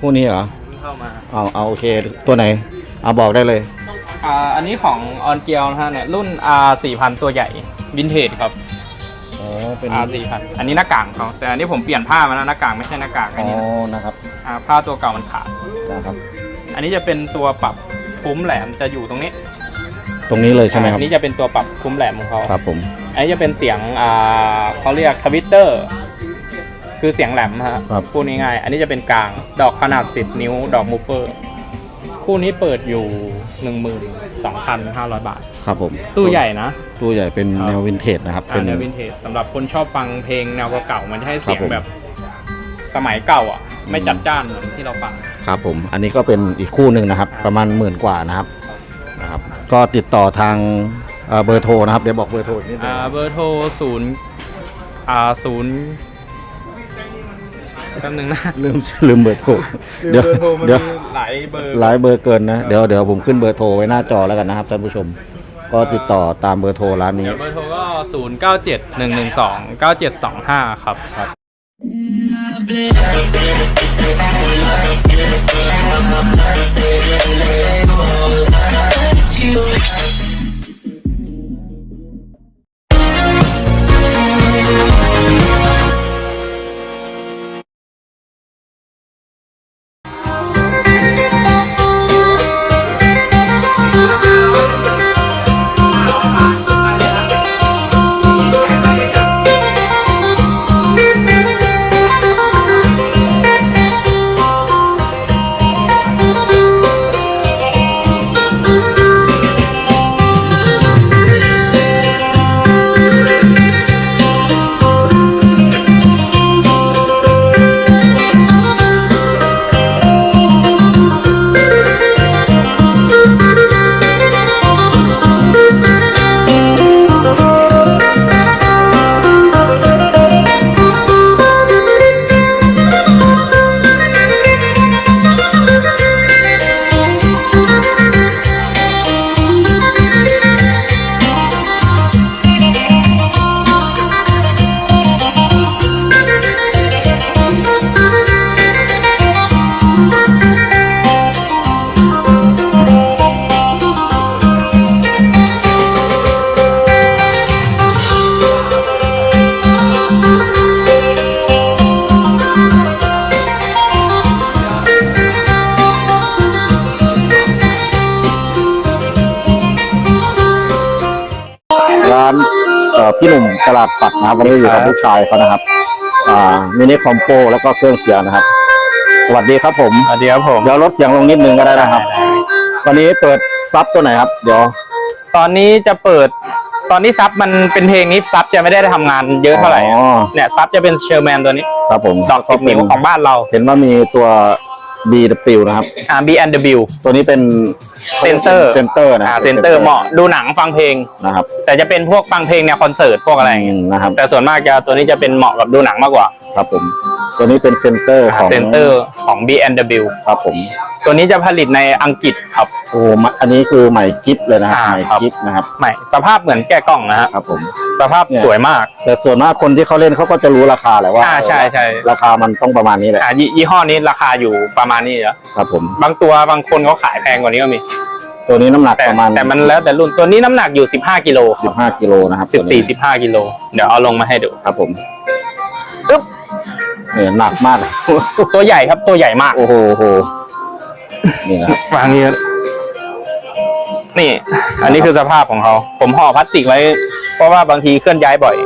คู่นี้เหรอเพิ่งเข้ามาเอาเอาโอเค ตัวไหน เอาบอกได้เลย อ่าอันนี้ของออนเกียวนะฮะเนี่ยรุ่น R 4000ตัวใหญ่วินเทจครับ อ๋อ เป็น R 4000อันนี้หน้ากากเขาแต่อันนี้ผมเปลี่ยนผ้ามาแล้วหน้ากากไม่ใช่หน้ากากอัอ๋นอ นี้นะนะครับ อ่าผ้าตัวเก่ามันขาด นะครับ อันนี้จะเป็นตัวปรับคุ้มแหลมจะอยู่ตรงนี้ตรงนี้เลยใช่ไหมครับอันนี้จะเป็นตัวปรับคุ้มแหลมของเขาครับผม อันนี้จะเป็นเสียงอ่าเขาเรียกทวิตเตอร์ คือเสียงแหลมฮะครับ พูดง่ายๆอันนี้จะเป็นกลาง ดอกขนาด 10 นิ้ว ดอกมูฟเฟอร์ คู่นี้เปิดอยู่ 12,500 บาท ครับผมตู้ใหญ่นะ ตู้ใหญ่เป็นครับ แนววินเทจนะครับอ่าเป็นแนววินเทจสำหรับคนชอบฟังเพลงแนวเก่าๆมันจะให้เสียงครับผม แบบสมัยเก่าอะ ไม่อืมจัดจ้านเหมือนที่เราฟัง ครับผม อันนี้ก็เป็นอีกคู่หนึ่งนะครับครับ ประมาณหมื่นกว่านะครับนะครับ ก็ติดต่อทางเอ่อเบอร์โทรนะครับ เดี๋ยวบอกเบอร์โทรอีกนิดนึง อ่าเบอร์โทรศูนย์อ่าศูนย์ แป๊บนึงนะลืมลืมเบอร์โทรเดี๋ยวเบอร์โทรมันเดี๋ยวมีหลายเบอร์หลายเบอร์เกินนะเดี๋ยวเดี๋ยวผมขึ้นเบอร์โทรไว้หน้าจอแล้วกันนะครับท่านผู้ชมก็ติดต่อตามเบอร์โทรร้านนี้เดี๋ยวเบอร์โทรก็ 0 9 7 1 1 2 9 7 2 5 ครับครับ พี่หนุ่มตลาดปัดนะครับวันนี้อยู่กับลูกชายเขานะครับ อ่ามินิคอมโปแล้วก็เครื่องเสียงนะครับ สวัสดีครับผมสวัสดีครับผมเดี๋ยวลดเสียงลงนิดนึงก็ได้นะครับวันนี้เปิดซับตัวไหนครับ เดี๋ยวตอนนี้จะเปิด ตอนนี้ซับมันเป็นเพลงนี้ซับจะไม่ได้ทำงานเยอะเท่าไหร่อ๋อเนี่ยซับจะเป็นเชอร์แมนตัวนี้ครับผมดอกสิบนิ้วของบ้านเรา เห็นว่ามีตัว BW นะครับ อ่า B&W ตัวนี้เป็นเซนเตอร์เซนเตอร์นะอ่าเซนเตอร์เหมาะดูหนังฟังเพลง นะครับ แต่จะเป็นพวกฟังเพลงแนวคอนเสิร์ตพวกอะไรอย่างเงี้ยมนะครับ แต่ส่วนมากจะตัวนี้จะเป็นเหมาะกับดูหนังมากกว่าครับผม ตัวนี้เป็นเซนเตอร์ของเซนเตอร์ของ B&W ครับผม ตัวนี้จะผลิตในอังกฤษครับ โอ้มะอันนี้คือใหม่กิฟเลยนะครับอ่าใหม่ครับ กิฟนะครับ ใหม่สภาพเหมือนแก้กล้องนะฮะครับผม สภาพเนี่ย สวยมาก แต่ส่วนมากคนที่เขาเล่นเขาก็จะรู้ราคาแหละว่าอ่าใช่ใช่ ราคามันต้องประมาณนี้แหละ อ่ายี่ยี่ห้อนี้ราคาอยู่ประมาณนี้เหรอครับผม บางตัวบางคนเขาขายแพงกว่านี้ก็มี ตัวนี้น้ำหนักแต่ประมาณแต่มันแล้วแต่รุ่นตัวนี้น้ำหนักอยู่ 15กิโลคสิรับห้ากิโลนะครับบ14 15กิโลเดี๋ยวเอาลงมาให้ดู ครับผมปึ๊บ เนี่ยหนักมาก ตัวใหญ่ครับตัวใหญ่มากโอ้โหโอ้โหนี่นะครับวางนี้นี่ อันนี้คือสภาพของเขาผมห่อพลาสติกไว้ เพราะว่าบางทีเคลื่อนย้ายบ่อย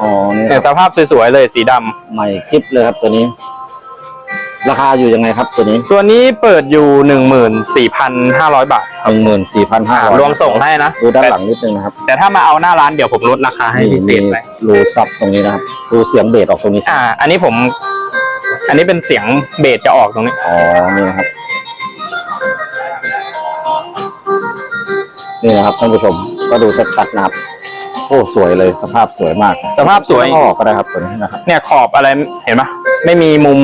อ๋อนี่เนี่ยสภาพสวยๆเลยสีดำใหม่กิฟเลยครับตัวนี้ ราคาอยู่ยังไงครับตัวนี้ตัวนี้เปิดอยู่หนึ่งหมื่นสี่พันห้าร้อยบาทหนึ่งหมื่นสี่พันห้าร้อยรวมส่งให้นะดูด้านหลังนิดนึงนะครับแต่ถ้ามาเอาหน้าร้านเดี๋ยวผมลดราคาให้พิเศมีษไปรูซับตรงนี้นะครับดูเสียงเบสออกตรงนี้อ่า อันนี้ผม อันนี้เป็นเสียงเบสจะออกตรงนี้อ๋อนี่นะครับนี่นะครับท่านผู้ชมก็ดูชัดๆนะครับโอ้สวยเลยสภาพสวยมาก สภาพสวยไม่ต้องออกก็ได้ครับตัวนี้นะครับเนี่ยขอบอะไรเห็นปะไม่มีมุม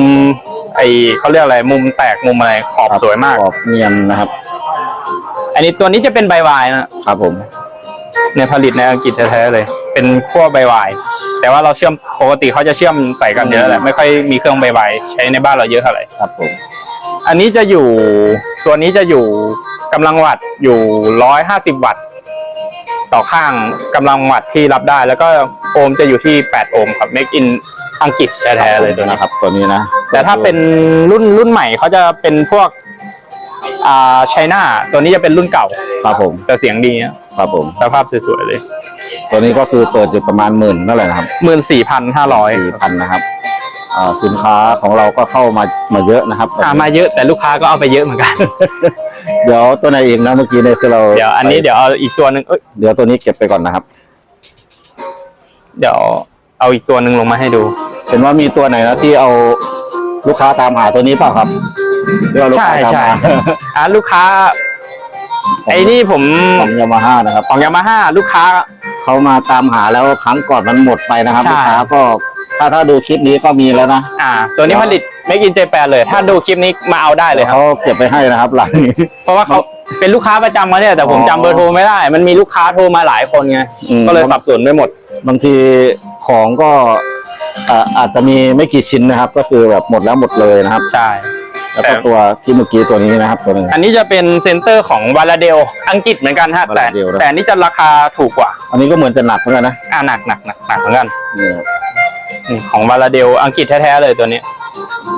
ไอเขาเรียกอะไรมุมแตกมุมอะไรขอบสวยมาก ขอบเนียนนะครับ อันนี้ตัวนี้จะเป็นใบวายนะครับผมเนี่ยผลิตในอังกฤษแท้ๆเลย เป็นขั้วใบวาย แต่ว่าเราเชื่อมปกติเขาจะเชื่อมใส่กันเยอะแหละไม่ค่อยมีเครื่องใบวายใช้ในบ้านเราเยอะเท่าไหร่ครับผมอันนี้จะอยู่ตัวนี้จะอยู่กำลังวัตต์อยู่ร้อยห้าสิบวัตต์ต่อข้างกำลังวัตต์ที่รับได้ แล้วก็โอห์มจะอยู่ที่แปดโอห์มครับ make in อังกฤษแท้ๆเลยตัวนี้นะครับ ตัวนี้นะแต่ถ้าเป็นรุ่นรุ่นใหม่เขาจะเป็นพวกอ่าไชน่าตัวนี้จะเป็นรุ่นเก่าครับผมแต่เสียงดีอะครับผมสภาพสวยๆเลย ตัวนี้ก็คือเปิดอยู่ประมาณหมื่นนั่นแหละนะครับหมื่นสี่พันห้าร้อยสี่พันนะครับอ่าสินค้าของเราก็เข้ามามาเยอะนะครับอ่ามาเยอะแต่ลูกค้าก็เอาไปเยอะเหมือนกัน เดี๋ยวตัวไหนอีกนะเมื่อกี้เนี่ยคือเราเดี๋ยวอันนี้เดี๋ยวเอาอีกตัวหนึ่งเอ้ยเดี๋ยวตัวนี้เก็บไปก่อนนะครับ เดี๋ยว เอาอีกตัวหนึ่งลงมาให้ดู เห็นว่ามีตัวไหนนะที่เอาลูกค้าตามหาตัวนี้เปล่าครับหรือว่าลูกใช่ค้าตามใช่หาอ่าลูกค้า ไอ้นี่ผมของยามาฮ่านะครับ ของยามาฮ่าลูกค้า เขามาตามหาแล้วครั้งก่อนมันหมดไปนะครับใช่ ลูกค้าก็ถ้าถ้าดูคลิปนี้ก็มีแล้วนะอ่า ตัวนี้ผลิตไม่กินเจแปนเลย ถ้าดูคลิปนี้มาเอาได้เลยครับ เขาเก็บไปให้นะครับหลังนี้เพราะว่าเขา เป็นลูกค้าประจำมาเนี่ยแต่ผมอ๋อจำเบอร์โทรไม่ได้ มันมีลูกค้าโทรมาหลายคนไงอืม ก็เลยสับสนไปหมด บางทีของก็อ่าอาจจะมีไม่กี่ชิ้นนะครับ ก็คือแบบหมดแล้วหมดเลยนะครับ ใช่ แล้วก็แต่ ตัวที่เมื่อกี้ตัวนี้นะครับตัวหนึง อันนี้จะเป็นเซ็นเตอร์ของวาลาเดลอังกฤษเหมือนกันฮะแต่ Valadel นะ แต่อันนี้จะราคาถูกกว่าอันนี้ก็เหมือนจะหนักเหมือนกันนะอ่าหนักหนักหนักหนักเหมือนกันนี่ครับนี่ของวาลาเดลอังกฤษแท้ๆเลยตัวนี้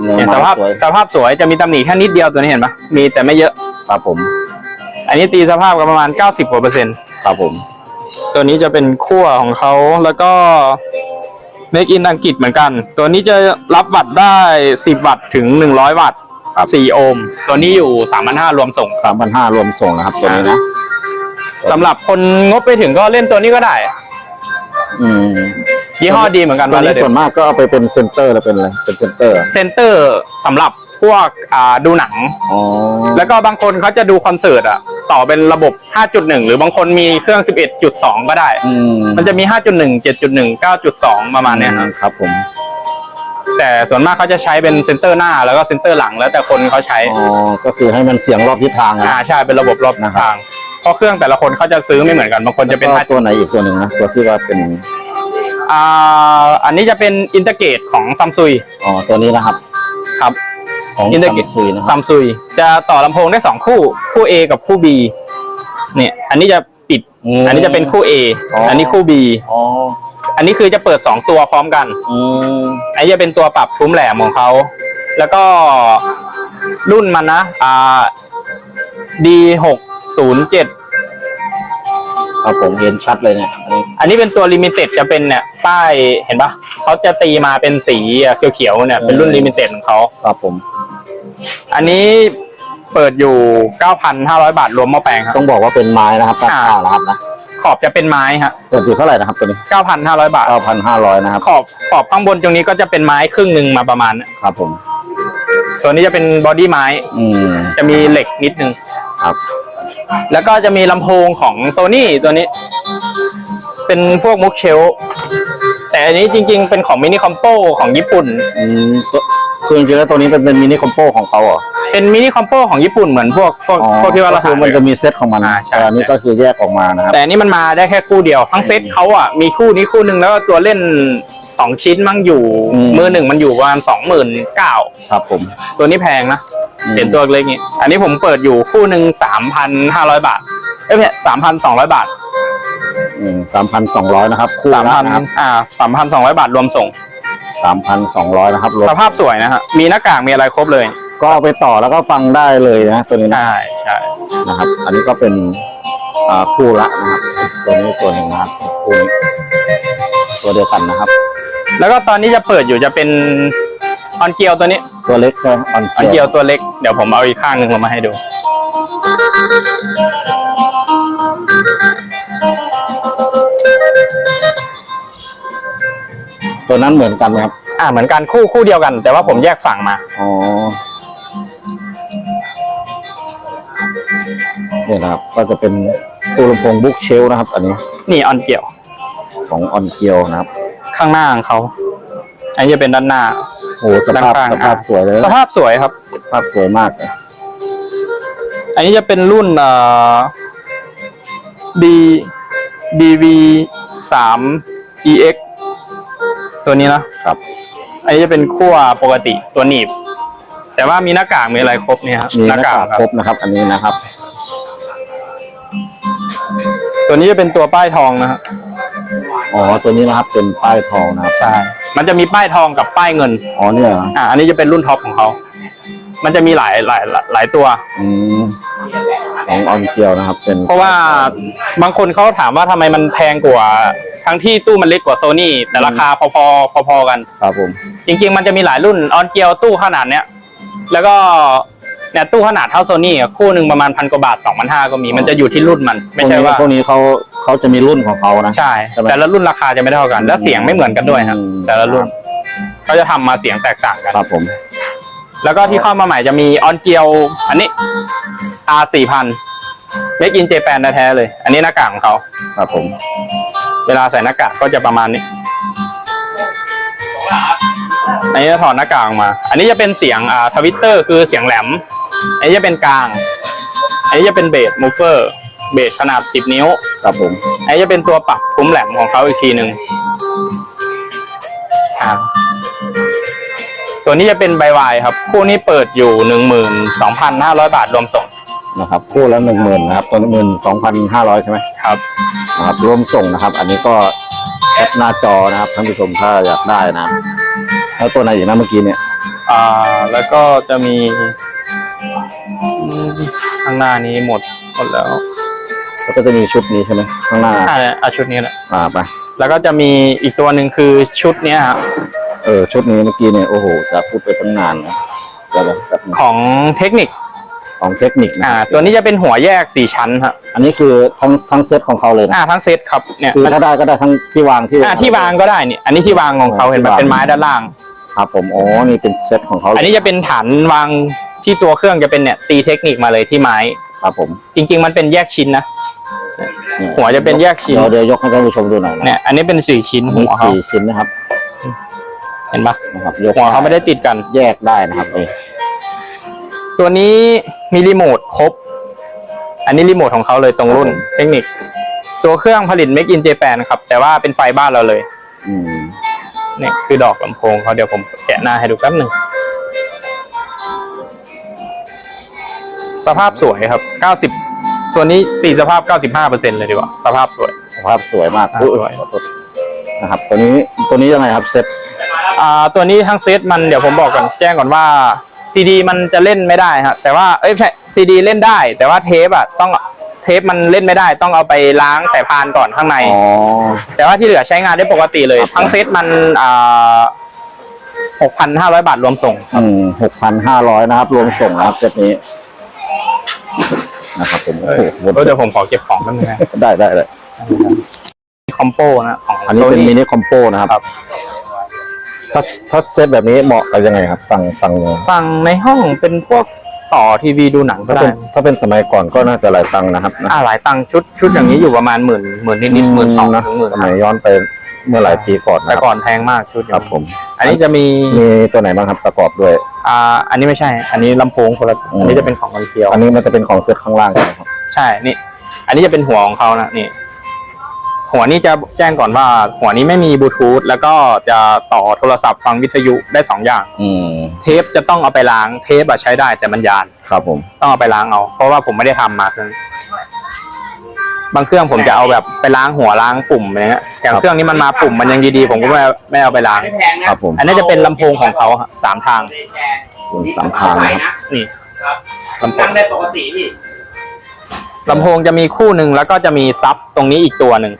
เนื้อเนี่ยสไม้ภาพสวยสภาพสวยจะมีตำหนิแค่นิดเดียวตัวนี้เห็นปะมีแต่ไม่เยอะ ครับผม อันนี้ตีสภาพก็ประมาณ 90กว่าเปอร์เซ็นต์ครับผม ตัวนี้จะเป็นขั้วของเขาแล้วก็ Make in อังกฤษเหมือนกัน ตัวนี้จะรับวัตต์ได้ 10 วัตต์ถึง 100 วัตต์4โอห์มตัวนี้อยู่3,500รวมส่งสามพันห้ารวมส่งนะครับตัวนี้นะสำหรับคนงบไปถึงก็เล่นตัวนี้ก็ได้ อืม ยี่ห้อดีเหมือนกันตัวว่านี้เลยส่วนมากก็เอาไปเป็นเซนเตอร์แล้วเป็นอะไรเป็นเซนเตอร์เซนเตอร์สำหรับพวกอ่าดูหนัง อ๋อแล้วก็บางคนเขาจะดูคอนเสิร์ตอะต่อเป็นระบบ 5.1 หรือบางคนมีเครื่อง 11.2 ก็ได้ อืมมันจะมี 5.1 7.1 9.2 ประมาณเนี้ยครับครับผมแต่ส่วนมากเขาจะใช้เป็นเซนเตอร์หน้าแล้วก็เซนเตอร์หลังแล้วแต่คนเขาใช้อ๋อก็คือให้มันเสียงรอบทิศทางนะอ่าใช่เป็นระบบรอบนะครับทางเพราะเครื่องแต่ละคนเขาจะซื้อไม่เหมือนกันบางคนจะเป็น แล้วห้าก็ตัวไหนอีกตัวหนึ่งนะตัวที่ว่าเป็น อ่าอันนี้จะเป็นอินเตอร์เกตของซัมซุยอ๋อตัวนี้นะครับ ครับของอินเตอร์เกตซุยนะคซัรับมซุยจะต่อลำโพงได้สองคู่คู่ A กับคู่ B เนี่ยอันนี้จะปิด ม อันนี้จะเป็นคู่ A อ๋ออั อันนี้คู่ B อ๋ออันนี้คือจะเปิดสองตัวพร้อมกัน อืมอันนี้จะเป็นตัวปรับทุ้มแหลมของเขา แล้วก็รุ่นมันนะ อ่า D หกศูนย์เจ็ด ครับผมเห็นชัดเลยเนี่ยอันนี้อันนี้เป็นตัวลิมิเต็ดจะเป็นเนี่ยป้ายเห็นปะเขาจะตีมาเป็นสีเขียวๆเนี่ยเป็นรุ่นลิมิเต็ดของเขาครับผม อันนี้เปิดอยู่ 9,500 บาทรวมหม้อแปลงครับ ต้องบอกว่าเป็นไม้นะครับตั้งอ่าค่านะครับนะขอบจะเป็นไม้ฮะเปิดอยู่เท่าไหร่นะครับตัวนี้ 9,500 บาท 9,500 นะครับ ขอบขอบข้างบนตรงนี้ก็จะเป็นไม้ครึ่งหนึ่งมาประมาณนั้นครับผม ตัวนี้จะเป็นบอดี้ไม้อืมจะมีเหล็กนิดนึงครับ แล้วก็จะมีลำโพงของโซนี่ตัวนี้ เป็นพวกมุกเชล แต่อันนี้จริง ๆ เป็นของมินิคอมโปของญี่ปุ่น อืมตัวคือจริงๆแล้วตัวนี้เป็นเป็นมินิคอมโปของเขาเหรอเป็นมินิคอมโปของญี่ปุ่นเหมือนพวกพวกอ๋อพวกที่ว่าเราก็คือหามันกัจะนมีเซตของมันอ่าใช่ แต่อันนี้ก็คือแยกออกมานะครับ แต่อันนี้มันมาได้แค่คู่เดียว ทั้งเซตเขาอะมีคู่นี้คู่หนึ่งแล้วก็ตัวเล่น สองชิ้นมั่งอยู่ อืม มือหนึ่งมันอยู่ประมาณสองหมื่นเก้าครับผม ตัวนี้แพงนะอืม เห็นตัวเล็กนี้อันนี้ผมเปิดอยู่คู่หนึ่งสามพันห้าร้อยบาทเอ้ยไม่สามพันสองร้อยบาทสามพันสองร้อยนะครับ คู่สามละพันนะครับอ่าสามพันสองร้อยบาทรวมส่ง สามพันสองร้อยนะครับรถสภาพสวยนะฮะมีหน้ากากมีอะไรครบเลยก็เอาไปต่อแล้วก็ฟังได้เลยนะตัวนี้นะใช่ใช่นะครับ อันนี้ก็เป็นอ่าคู่ละนะครับ ตัวนี้ตัวหนึ่งนะครับคู่นี้ตัวเดียวกันนะครับ แล้วก็ตอนนี้จะเปิดอยู่จะเป็นออนเกียวตัวนี้ตัวเล็กใช่ไหมออนออนเกีเกียยววตัวเล็กเดี๋ยวผมเอาอีกข้างหนึ่งลงมาให้ดู ตัวนั้นเหมือนกันไหมครับอ่าเหมือนกันคู่คู่เดียวกัน แต่ว่าผมแยกฝั่งมา อ๋อเนี่ยนะครับ ก็จะเป็นตู้ลำโพงบุ๊กเชลนะครับ อันนี้นี่ออนเกียวของออนเกียวนะครับ ข้างหน้าของเขา อันนี้จะเป็นด้านหน้า โอ้โหสภาพด้านข้างสภาพอะ สวยเลยสภาพสวยครับ สภาพสวยมากเลยอันนี้จะเป็นรุ่นเอ่อ D DV สาม EX ตัวนี้นะครับ อันนี้จะเป็นขั้วปกติตัวหนีบ แต่ว่ามีหน้ากากมีอะไรครบเนี่ยครับมีหน้ากากครับครบนะครับ อันนี้นะครับ ตัวนี้จะเป็นตัวป้ายทองนะครับ อ๋อตัวนี้นะครับเป็นป้ายทองนะครับใช่ มันจะมีป้ายทองกับป้ายเงิน อ๋อเนี่ยเหรออ่า อันนี้จะเป็นรุ่นท็อปของเขา มันจะมีหลายหลายหลายหลายตัว อืมของออนเกียวนะครับ เป็นเพราะว่าบางคนเขาถามว่าทำไมมันแพงกว่า ทั้งที่ตู้มันเล็กกว่าโซนี่แต่ราคาพอๆพอๆกัน ครับผม จริง ๆ มันจะมีหลายรุ่นออนเกียวตู้ขนาดเนี้ย แล้วก็เนี่ยตู้ขนาดเท่าโซนี่คู่หนึ่งประมาณพันกว่าบาทสองพันห้าก็มี มันจะอยู่ที่รุ่นมัน ไม่ใช่ว่าพวกนี้เขา เขาจะมีรุ่นของเขานะ ใช่ ใช่ไหมแต่ละรุ่นราคาจะไม่เท่ากัน และเสียงไม่เหมือนกันด้วยครับ อืม แต่ละรุ่นเขาจะทำมาเสียงแตกต่างกัน ครับผมแล้วก็ที่เข้ามาใหม่จะมีออนเกียวอันนี้ R สี่พันเล็กอินเจแปนแท้ๆเลย อันนี้หน้ากากของเขา ครับผมเวลาใส่หน้ากากก็จะประมาณนี้ อันนี้จะถอดหน้ากากออกมา อันนี้จะเป็นเสียงอ่าทวิตเตอร์คือเสียงแหลม อันนี้จะเป็นกลาง อันนี้จะเป็นเบสมูฟเฟอร์ เบสขนาด 10 นิ้ว ครับผมอันนี้จะเป็นตัวปรับคุ้มแหลมของเขาอีกทีหนึ่งอ่าตัวนี้จะเป็นใบวายครับ คู่นี้เปิดอยู่หนึ่งหมื่นสองพันห้าร้อยบาทรวมส่งนะครับ คู่ละหนึ่งหมื่นนะครับตัวหมื่นสองพันห้าร้อยใช่ไหมครับนะครับรวมส่งนะครับ อันนี้ก็แคปหน้าจอนะครับท่านผู้ชมถ้าอยากได้นะ แล้วตัวไหนอีกนะเมื่อกี้เนี่ย อ่า แล้วก็จะมีอืมข้างหน้านี้หมดหมดแล้ว แล้วก็จะมีชุดนี้ใช่ไหมข้างหน้าอ่าอะชุดนี้แหละอ่าไป แล้วก็จะมีอีกตัวหนึ่งคือชุดเนี้ยครับเออ ชุดนี้เมื่อกี้เนี่ย โอ้โห จะพูดไปตั้งนานนะเดี๋ยวแบบของเทคนิค ของเทคนิคนะอ่า ตัวนี้จะเป็นหัวแยกสี่ชั้นครับอันนี้คือทั้งทั้งเซตของเขาเลยนะ อ่าทั้งเซตครับเนี่ยคือถ้าได้ก็ได้ทั้งที่วางที่อ่าที่วางก็ได้นี่อันนี้ที่วางของเขาเห็นไหมที่วางเป็นไม้ด้านล่าง ครับผมโอ้นี่เป็นเซตของเขาเลยอันนี้จะเป็นฐานวางที่ตัวเครื่องจะเป็นเนี่ยตีเทคนิคมาเลยที่ไม้ ครับผม จริง ๆ มันเป็นแยกชิ้นนะเนี่ยหัวจะเป็นแยกชิ้นเดี๋ยวเดี๋ยวยกให้ท่านผู้ชมดูหน่อยนะเนี่ย อันนี้เป็นสี่ชิ้นมีหัวเขาสี่ชิ้นนะครับ เห็นปะนะครับยกหัวเขาไม่ได้ติดกัน แยกได้นะครับนี่ตัวนี้มีรีโมทครบ อันนี้รีโมทของเขาเลยตรงรุ่นเทคนิค ตัวเครื่องผลิต Make in Japan ครับ แต่ว่าเป็นไฟบ้านเราเลย อืม เนี่ยคือดอกลำโพงเขาเดี๋ยวผมแกะหน้าให้ดูแป๊บหนึ่ง สภาพสวยครับ 90 ตัวนี้ตีสภาพ 95%เลยดีกว่า สภาพสวย สภาพสวยมากอ่าอุ๊สวยขอโทษนะครับ ตัวนี้ตัวนี้ยังไงครับเซตอ่าตัวนี้ทั้งเซตมันเดี๋ยวผมบอกก่อนแจ้งก่อนว่าซีดีมันจะเล่นไม่ได้ฮะแต่ว่าเอ้ยไม่ใช่ซีดีเล่นได้ แต่ว่าเทปอะต้อง เทปมันเล่นไม่ได้ต้องเอาไปล้างสายพานก่อนข้างใน อ๋อ แต่ว่าที่เหลือใช้งานได้ปกติเลยครับทั้งเซตมันอ่าหกพันห้าร้อยบาทรวมส่ง อืมหกพันห้าร้อยนะครับ รวมส่งนะครับเซตนี้นะครับผมเอโอ้อโหเดี๋ยวผมขอเก็บของแป๊บนึงนะได้ได้เลยคอมโปนะของอันนี้เป็น Sony มินิคอมโปนะครับครับ ถ้าถ้าเซตแบบนี้เหมาะกับยังไงครับ ฟังฟังยังไงฟังในห้องเป็นพวก ต่อทีวีดูหนังก็ถ้าได้เป็นถ้าเป็นสมัยก่อนก็น่าจะหลายตังค์นะครับนะอ่าหลายตังค์ชุดชุดอย่างนี้อยู่ประมาณหมื่นหมื่นนิดๆหมื่นสองนะถึงหมื่นสมัยย้อนไปเมื่อหลายปีก่อนนะแต่ครับก่อนแพงมากชุดครับผมอันนี้จะมีมีตัวไหนบ้างครับประกอบด้วย อ่าอันนี้ไม่ใช่ อันนี้ลำโพงคนละอืม อันนี้จะเป็นของมันเกียวอันนี้มันจะเป็นของเซตข้างล่างใช่ไหมครับใช่นี่ อันนี้จะเป็นหัวของเขานะนี่ หัวนี้จะแจ้งก่อนว่า หัวนี้ไม่มีบลูทูธแล้วก็จะต่อโทรศัพท์ฟังวิทยุได้สองอย่าง อืมเทปจะต้องเอาไปล้างเทปอะใช้ได้แต่มันยาน ครับผมต้องเอาไปล้างเอา เพราะว่าผมไม่ได้ทำมาเครื่องบางเครื่องผมจะเอาแบบไปล้างหัวล้างปุ่มอะไรเงี้ยอย่างเครื่องนี้มันมาปุ่มมันยังดีๆ ผมก็ไม่เอาไม่เอาไปล้าง ไม่แพงนะครับผมอันนี้จะเป็นลำโพงของเขาฮะสามทางคุณสามทางนะครับนี่ครับลำโพตั้งงได้ปกติพี่ลำโพงจะมีคู่หนึ่งแล้วก็จะมีซับตรงนี้อีกตัวหนึ่ง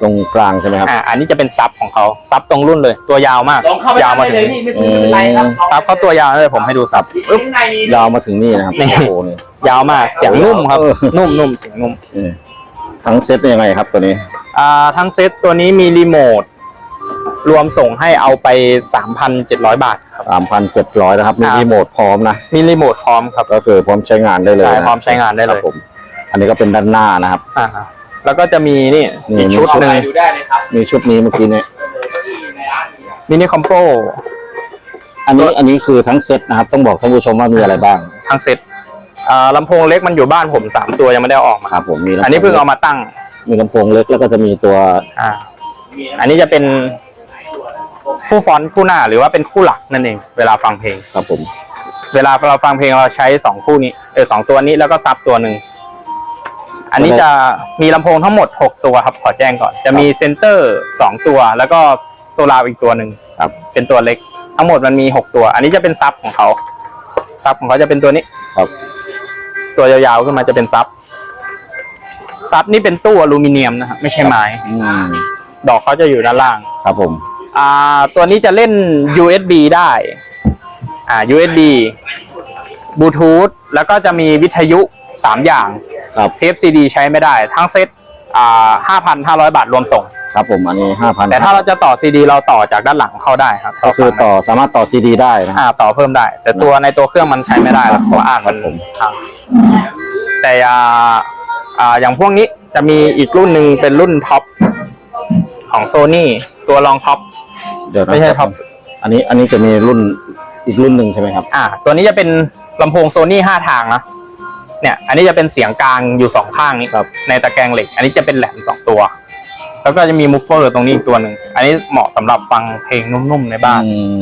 ตรงกลางใช่ไหมครับ อ่าอันนี้จะเป็นซับของเขาซับตรงรุ่นเลย ตัวยาวมาก ลองเข้าไปยาวทำมาได้ถึเลงยพี่ไม่ซื้อไม่เป็นไรครับซับเขาตัวยาวเลยผมให้ดูซับ ปึ๊บข้างในมียาวมาถึงนี่นะครับ นี่ โอ้โหนี่ยาวมากเสียงนุ่มครับ เออ นุ่มนุ่มเสียงนุ่มนี่ทั้งเซตเป็นยังไงครับตัวนี้ อ่าทั้งเซตตัวนี้มีรีโมทรวมส่งให้เอาไป 3,700 บาทครับสามพันเจ็ดร้อยนะครับ มีครับ รีโมทพร้อมนะ มีรีโมทพร้อมครับ ก็คือพร้อมใช้งานได้เลยใช่นะพร้อมใช้งานได้เลย ครับผม อันนี้ก็เป็นด้านหน้านะครับ อ่า แล้วก็จะมีนี่นี่ อีกชุดเข้าหนึ่ไปงดูได้เลยครับมีชุดนี้เมื่อกี้เนี่ยในร้านมีมินิคอมโปอันนี้อันนี้คือทั้งเซตนะครับ ต้องบอกท่านผู้ชมว่ามีอะไรบ้างทั้งเซตอ่าลำโพงเล็กมันอยู่บ้านผมสามตัวยังไม่ได้เอาออกมา ครับผมมีลำโพอันนี้เพิ่งเอามาตั้งมีลำโพงเล็กแล้วก็จะมีตัวอ่า มีอันนี้จะเป็นคู่ฟอนต์คู่หน้าหรือว่าเป็นคู่หลักนั่นเอง เวลาฟังเพลง ครับผม เวลาเราฟังเพลงเราใช้สองคู่นี้เออสองตัวนี้แล้วก็ซับตัวหนึ่ง อันนี้จะมีลำโพงทั้งหมดหกตัวครับขอแจ้งก่อน จะมีเซนเตอร์สองตัว แล้วก็โซลาร์อีกตัวหนึ่งครับ เป็นตัวเล็ก ทั้งหมดมันมีหกตัว อันนี้จะเป็นซับของเขาซับของเขาจะเป็นตัวนี้ครับ ตัวยาวๆขึ้นมาจะเป็นซับซับนี่เป็นตู้อลูมิเนียมนะครับไม่ใช่ไม้ อืมดอกเขาจะอยู่ด้านล่าง ครับผมอ่าตัวนี้จะเล่น USB ได้ อ่า USB บลูทูธแล้วก็จะมีวิทยุ สามอย่างครับเทปซีดีใช้ไม่ได้ทั้งเซ็ตอ่าห้าพันห้าร้อยบาทรวมส่ง ครับผมอันนี้ห้าพันแต่ถ้าเราจะต่อซีดีเราต่อจากด้านหลังเข้าได้ครับก็คือต่อสามารถต่อซีดีได้นะอ่าต่อเพิ่มได้ แต่ตัวในตัวเครื่องมันใช้ไม่ได้หรอกเพราะว่าอ่านมันผมพังแต่อ่าอ่าอย่างพวกนี้จะมีอีกรุ่นหนึ่งเป็นรุ่นท็อปของโซ n y ตัวรองท็อป เดี๋ยวนะไม่ใช่ครับ อันนี้อันนี้จะมีรุ่นอีกรุ่นหนึ่งใช่ไหมครับ อ่า ตัวนี้จะเป็นลำโพงโซนี่ห้าทางนะ เนี่ยอันนี้จะเป็นเสียงกลางอยู่สองข้างนี้ครับในตะแกรงเหล็ก อันนี้จะเป็นแหลมสองตัว แล้วก็จะมีมูฟเฟอร์ตรงนี้อีกตัวหนึ่งอันนี้เหมาะสำหรับฟังเพลงนุ่มๆในบ้าน อืม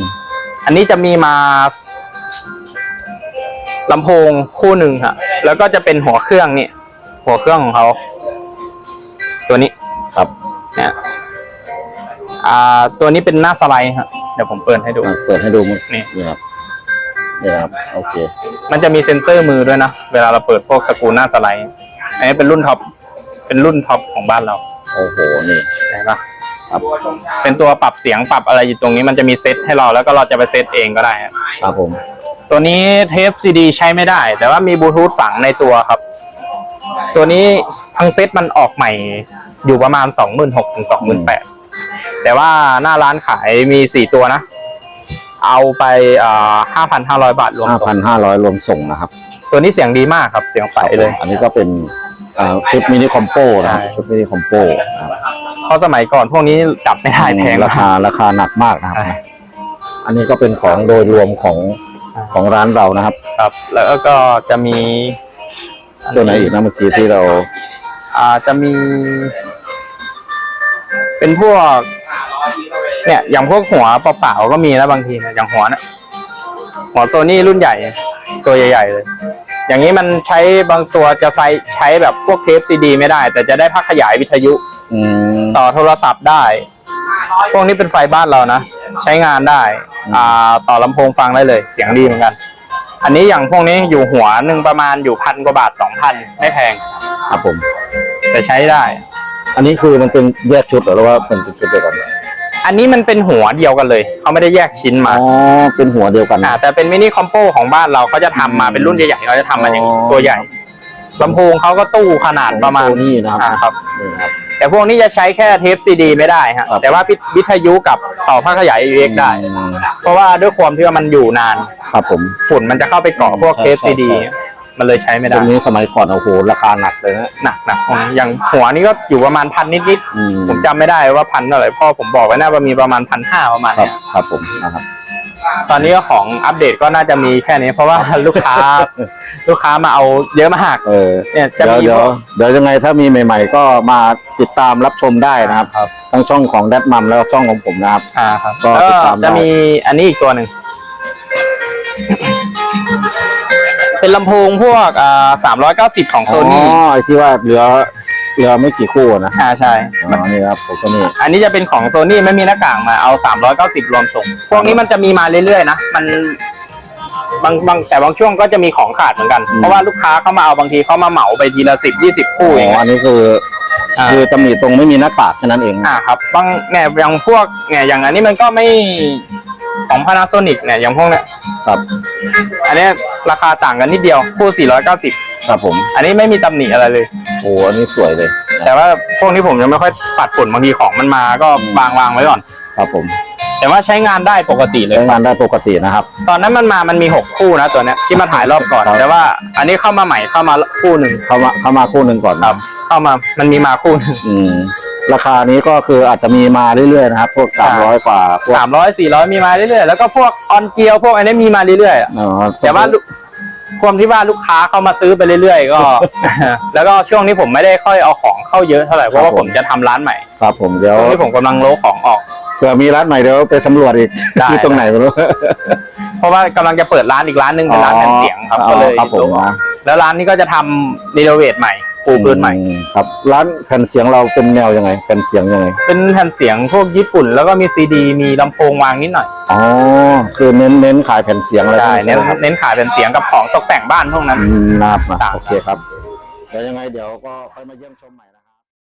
อันนี้จะมีมาลำโพงคู่หนึ่งฮะแล้วก็จะเป็นหัวเครื่องนี่หัวเครื่องของเขาตัวนี้ครับเนี่ยอ่าตัวนี้เป็นหน้าสไลด์ฮะเดี๋ยวผมเปิดให้ดูอะเปิดให้ดูมั้งนี่ นี่ครับ นี่ครับโอเค มันจะมีเซ็นเซอร์มือด้วยนะ เวลาเราเปิดพวกตระกูลหน้าสไลด์อันนี้เป็นรุ่นท็อปเป็นรุ่นท็อปของบ้านเราโอ้โหนี่เห็นปะครับเป็นตัวปรับเสียงปรับอะไรอยู่ตรงนี้มันจะมีเซตให้เราแล้วก็เราจะไปเซตเองก็ได้ครับครับผมตัวนี้เทปซีดีใช้ไม่ได้ แต่ว่ามีบลูทูธฝังในตัวครับ ตัวนี้ทั้งเซตมันออกใหม่อยู่ประมาณสองหมื่นหกถึงสองหมื่นแปดแต่ว่าหน้าร้านขายมีสี่ตัวนะ เอาไปห้าพันห้าร้อยบาทรวมห้าส่พังนห้าร้อยรวมส่งนะครับตัวนี้เสียงดีมากครับเสียงใสเลย อันนี้ก็เป็นอ่าคลิปมินิคอมโปนะครับใช่คลิปมินิคอมโปครับเพราะสมัยก่อนพวกนี้จับไม่ได้แพงราคาราคาหนักมากนะครับใช่อันนี้ก็เป็นของโดยรวมของใช่ของร้านเรานะครับ ครับ แล้วก็จะมีตัวไหนอีกนะเมื่อกี้ที่เรา อ่าจะมี เป็นพวก เนี่ยอย่างพวกหัวเปล่าๆก็มีนะบางทีนะอย่างหัวเนี่ยหัวโซนี่รุ่นใหญ่ ตัวใหญ่ๆเลย อย่างนี้มันใช้บางตัวจะใช้ใช้แบบพวกเทปซีดีไม่ได้ แต่จะได้พักขยายวิทยุอืมต่อโทรศัพท์ได้ พวกนี้เป็นไฟบ้านเรานะ ใช้งานได้ อ่าต่อลำโพงฟังได้เลย เสียงดีเหมือนกัน อันนี้อย่างพวกนี้อยู่หัวหนึ่งประมาณอยู่พันกว่าบาทสองพันไม่แพง ครับผม แต่ใช้ได้ อันนี้คือมันเป็นแยกชุดเหรอหรือว่าเป็นชุดเดียวกัน อันนี้มันเป็นหัวเดียวกันเลยเขาไม่ได้แยกชิ้นอ๋มาอเป็นหัวเดียวกันอ่าแต่เป็นมินิคอมโปของบ้านเราเขาจะทำมาเป็นรุ่นใหญ่ๆเขาจะทำมาอย่างนี้อ๋อตัวใหญ่ลำโพงเขาก็ตู้ขนาดประมาณโซนี่นะครับอ่าครับ นี่ครับ แต่พวกนี้จะใช้แค่เทปซีดีไม่ได้ฮะครับ แต่ว่าวิทยุกับต่อภาคขยาย AUX ได้ อืมเพราะว่าด้วยความที่ว่ามันอยู่นาน ครับผม ฝุ่นมันจะเข้าไปเกาะพวกใช่เทปใช่ซีดีใช่ มันเลยใช้ไม่ตได้ รงนี้สมัยก่อนโอ้โหราคาหนักเลยนะหนักหนักตรงนี้อย่างหัวนี่ก็อยู่ประมาณพันนิดอืมๆผมจำไม่ได้ว่าพันเท่าไหร่เพ่อผมบอกไว้น่าว่ามีประมาณพันห้าประมาณครับเนี้ยครับผมนะครับตอนนี้ก็ของอัปเดตก็น่าจะมีแค่นี้ เพราะว่า ลูกค้าลูกค้ามาเอาเยอะมากเออเนี่ยจะเดี๋ยวมีเดี๋ยวพวก เดี๋ยวยังไงถ้ามีใหม่ ๆ ก็มาติดตามรับชมได้นะครับครับ ทั้งช่องของแดดมัมแล้วก็ช่องของผมนะครับ อ่าครับก็แล้วติดตามได้ จะมีอันนี้อีกตัวหนึ่ง เป็นลำโพงพวกอ่าสามร้อยเก้าสิบของโซนี่อ๋อไอ้ที่ว่าเหลือเหลือไม่กี่คู่นะอ่าใช่ อ๋อนี่ครับผมก็นี่อันนี้จะเป็นของโซนี่ไม่มีหน้ากากมาเอาสามร้อยเก้าสิบรวมส่ง พวกนี้มันจะมีมาเรื่อยๆนะ มันบางบางแต่บางช่วงก็จะมีของขาดเหมือนกัน เพราะว่าลูกค้าเข้ามาเอาบางทีเขามาเหมาไปทีละสิบยี่สิบอ๋คู่อย่างอเงี้ย อันนี้คืออ่า คือตำหนิตรงไม่มีหน้ากากแค่นั้นเองอ่าครับบางเนี่ยอย่างพวกเนี่ยอย่างอันนี้มันก็ไม่ของ Panasonic เนี่ยอย่างพวกเนี้ยครับอันเนี้ย ราคาต่างกันนิดเดียวคู่ 490 ครับผมอันนี้ไม่มีตำหนิอะไรเลย โอ้อันนี้สวยเลยแต่ว่าพวกนี้ผมยังไม่ค่อยปัดฝุ่นบางทีของมันมาก็อืมวางวางไว้ก่อน ครับผมแต่ว่าใช้งานได้ปกติเลย ใช้งานได้ปกตินะครับ ตอนนั้นมันมามันมี 6 คู่นะตัวเนี้ยที่มาถ่ายรอบก่อน ครับ แต่ว่าอันนี้เข้ามาใหม่เข้ามาคู่หนึ่งเข้ามาเข้ามาคู่หนึ่งก่อนครับเข้ามามันมีมาคู่หนึ่งอืม ราคานี้ก็คืออาจจะมีมาเรื่อยๆนะครับ พวกใช่สามร้อยกว่าพวกสามร้อยสี่ร้อยมีมาเรื่อยๆแล้วก็พวกออนเกียวพวกอันนี้มีมาเรื่อยๆอะอ๋อแต่ว่าลูกความที่ว่าลูกค้าเข้ามาซื้อไปเรื่อยๆ ก็ แล้วก็ช่วงนี้ผมไม่ได้ค่อยเอาของเข้าเยอะเท่าไหร่เพราะว่าผมจะทำร้านใหม่ครับผมเดี๋ยวช่วงนี้ผมกำลังโลของออก เผื่อมีร้านใหม่เดี๋ยวไปสำรวจอีกได้ ที่ตรงไหนไม่รู้ เพราะว่ากำลังจะเปิดร้านอีกร้านหนึ่งเป็นร้านแผ่นเสียงครับอ๋อก็เลยครับผมนะ แล้วร้านนี้ก็จะทำรีโนเวทใหม่ปูพื้นใหม่ อืครับ ร้านแผ่นเสียงเราเป็นแนวยังไงแผ่นเสียงยังไงเป็นแผ่นเสียงพวกญี่ปุ่น แล้วก็มีซีดีมีลำโพงวางนิดหน่อยอ๋อคือเน้นเน้นขายแผ่นเสียงอะไรใช่พวกเน้นครับเน้นขายเป็นเสียงกับของตกแต่งบ้านพวกนั้น อืมนะครับต่างๆโอเคครับเดี๋ยวยังไงเดี๋ยวก็ค่อยมาเยี่ยมชมใหม่